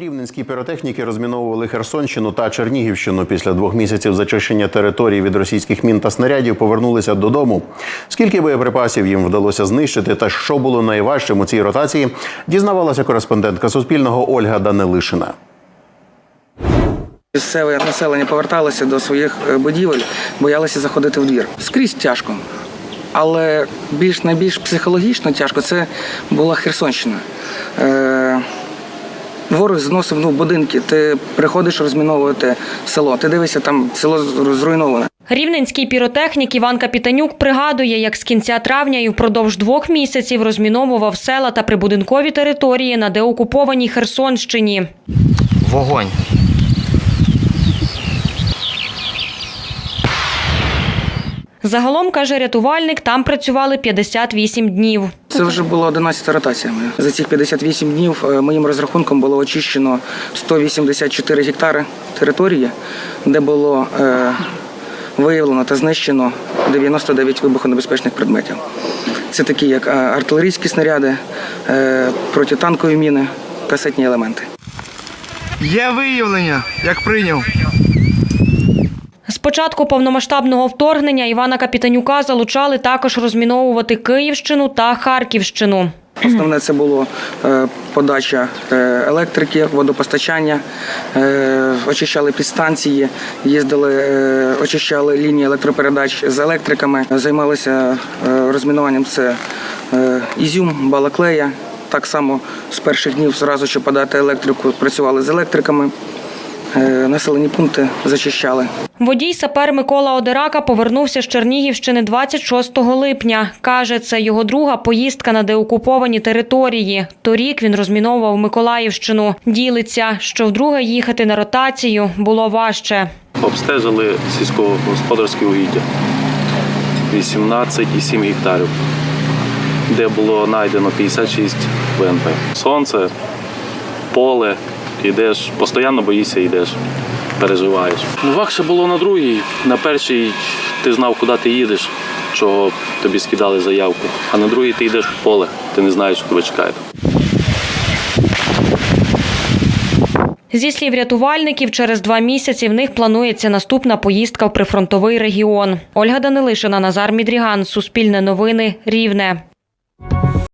Рівненські піротехніки розміновували Херсонщину та Чернігівщину. Після двох місяців зачищення території від російських мін та снарядів повернулися додому. Скільки боєприпасів їм вдалося знищити, та що було найважчим у цій ротації, дізнавалася кореспондентка Суспільного Ольга Данилишина. Місцеве населення поверталося до своїх е, будівель, боялися заходити в двір. Скрізь тяжко. Але більш найбільш психологічно тяжко це була Херсонщина. Ворог зносив ну, будинки, ти приходиш розміновувати село, ти дивишся, там село зруйноване. Рівненський піротехнік Іван Капітанюк пригадує, як з кінця травня і впродовж двох місяців розміновував села та прибудинкові території на деокупованій Херсонщині. Вогонь. Загалом, каже рятувальник, там працювали 58 днів. Це вже була 11 ротація. моя. За цих 58 днів е, моїм розрахунком було очищено 184 гектари території, де було е, виявлено та знищено 99 вибухонебезпечних предметів. Це такі, як е, артилерійські снаряди, е, протитанкові міни, касетні елементи. Є виявлення, як прийняв. Початку повномасштабного вторгнення Івана Капітанюка залучали також розміновувати Київщину та Харківщину. Основне це було е, подача е, електрики, водопостачання, е, очищали підстанції, їздили, очищали лінії електропередач з електриками, займалися розмінуванням це Ізюм, Балаклея. Так само з перших днів зразу, що подати електрику, працювали з електриками, населені пункти зачищали. Водій сапер Микола Одерака повернувся з Чернігівщини 26 липня. Каже, це його друга поїздка на деокуповані території. Торік він розміновував Миколаївщину. Ділиться, що вдруге їхати на ротацію було важче. Обстежили сільськогосподарські угіддя 18,7 гектарів, де було знайдено 56 ВНП. Сонце, поле, йдеш, постійно боїшся, йдеш, переживаєш. Ну, важче було на другій. На першій ти знав, куди ти їдеш, чого тобі скидали заявку. А на другій ти йдеш в поле, ти не знаєш, що тебе чекає. Зі слів рятувальників, через два місяці в них планується наступна поїздка в прифронтовий регіон. Ольга Данилишина, Назар Мідріган, Суспільне новини, Рівне.